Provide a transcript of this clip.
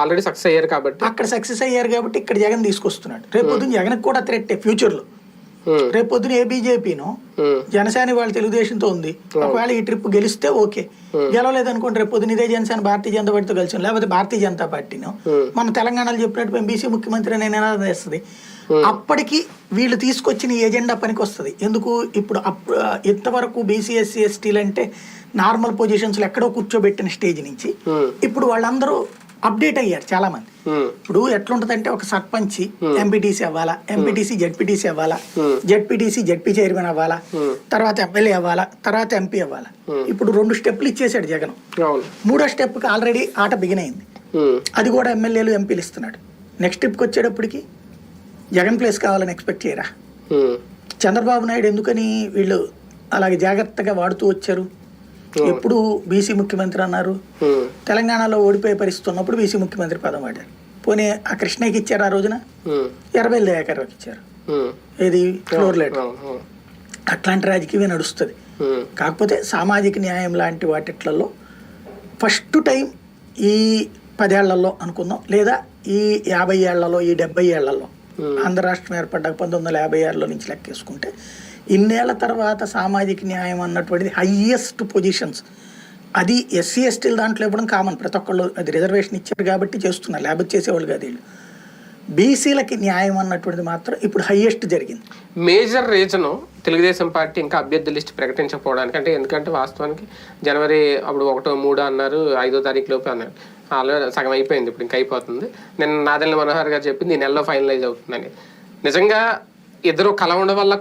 Already success అయ్యారు కాబట్టి అక్కడ సక్సెస్ అయ్యారు కాబట్టి ఇక్కడ జగన్ తీసుకొస్తున్నాడు. రేపు పొద్దున్న జగన్ కూడా థ్రెట్ ఫ్యూచర్లో రేపు పొద్దున ఏ బీజేపీనో ఉమ్, జనసేన వాళ్ళ తెలుగుదేశంతో ఉంది. ఒకవేళ ఈ ట్రిప్ గెలిస్తే ఓకే. గెలవలేదు అనుకోండి రేపు పొద్దున ఇదే జనసేన భారతీయ జనతా పార్టీతో కలిసి లేకపోతే భారతీయ జనతా పార్టీనో. మన తెలంగాణలో చెప్పినట్టు మేము బీసీ ముఖ్యమంత్రి అనే నినాదం వేస్తుంది అప్పటికి వీళ్ళు తీసుకొచ్చిన ఎజెండా పనికి వస్తుంది ఎందుకు? ఇప్పుడు అప్- ఇంతవరకు బీసీ ఎస్సీ ఎస్టీలు అంటే నార్మల్ పొజిషన్స్లో ఎక్కడో కూర్చోబెట్టిన స్టేజ్ నుంచి ఇప్పుడు వాళ్ళందరూ అప్డేట్ అయ్యారు చాలా మంది ఇప్పుడు ఎట్లుంటదంటే ఒక సర్పంచ్ ఎంపీటీసీ అవ్వాలా ఎంపీటీసీ జడ్పీటీసీ అవ్వాలా జడ్పీటీసీ జడ్పీ చైర్మన్ అవ్వాలా తర్వాత ఎమ్మెల్యే అవ్వాలా తర్వాత ఎంపీ అవ్వాలా. ఇప్పుడు రెండు స్టెప్లు ఇచ్చేసాడు జగన్. మూడో స్టెప్కి ఆల్రెడీ ఆట బిగిన్ అయింది. అది కూడా ఎమ్మెల్యేలు ఎంపీలు ఇస్తున్నాడు. నెక్స్ట్ స్టెప్కి వచ్చేటప్పటికి జగన్ ప్లేస్ కావాలని ఎక్స్పెక్ట్ చేయరా? చంద్రబాబు నాయుడు ఎందుకని వీళ్ళు అలాగే జాగ్రత్తగా వాడుతూ వచ్చారు? ఎప్పుడు బీసీ ముఖ్యమంత్రి అన్నారు? తెలంగాణలో ఓడిపోయే పరిస్థితి ఉన్నప్పుడు బీసీ ముఖ్యమంత్రి పదం వాడారు. పోనీ ఆ కృష్ణయ్యకి ఇచ్చారు ఆ రోజున? ఎర్రబెల్లి దయాకర్రావుకి ఇచ్చారు. ఏది? Floor letter. అట్లాంటి రాజకీయమే నడుస్తుంది. కాకపోతే సామాజిక న్యాయం లాంటి వాటిట్లలో ఫస్ట్ టైం ఈ పదేళ్ళలో అనుకుందాం. లేదా ఈ యాభై ఏళ్ళలో ఈ డెబ్బై ఏళ్ళలో ఆంధ్ర రాష్ట్రం ఏర్పడ్డాక పంతొమ్మిది వందల యాభై ఆరులో నుంచి లెక్కేసుకుంటే ఇన్నేళ్ళ తర్వాత సామాజిక న్యాయం అన్నటువంటిది హయ్యెస్ట్ పొజిషన్స్ అది ఎస్సీ ఎస్టీల దాంట్లో ఇవ్వడం కామన్ ప్రతి ఒక్కళ్ళు అది రిజర్వేషన్ ఇచ్చారు కాబట్టి చేస్తున్నారు. లేకపోతే చేసేవాళ్ళు కాదు వీళ్ళు. బీసీలకి న్యాయం అన్నటువంటిది మాత్రం ఇప్పుడు హయ్యెస్ట్ జరిగింది. మేజర్ రీజన్ తెలుగుదేశం పార్టీ ఇంకా అభ్యర్థి లిస్ట్ ప్రకటించకపోవడానికి అంటే ఎందుకంటే వాస్తవానికి జనవరి అప్పుడు ఒకటో మూడో అన్నారు ఐదో తారీఖు లోపే అన్నారు. ఆల్రెడీ సగం అయిపోయింది ఇప్పుడు ఇంకా అయిపోతుంది. నేను నాదెల్ల మనోహర్ గారు చెప్పింది ఈ నెలలో ఫైనలైజ్ అవుతుందని. నిజంగా ఇద్దరు కలవడం వల్ల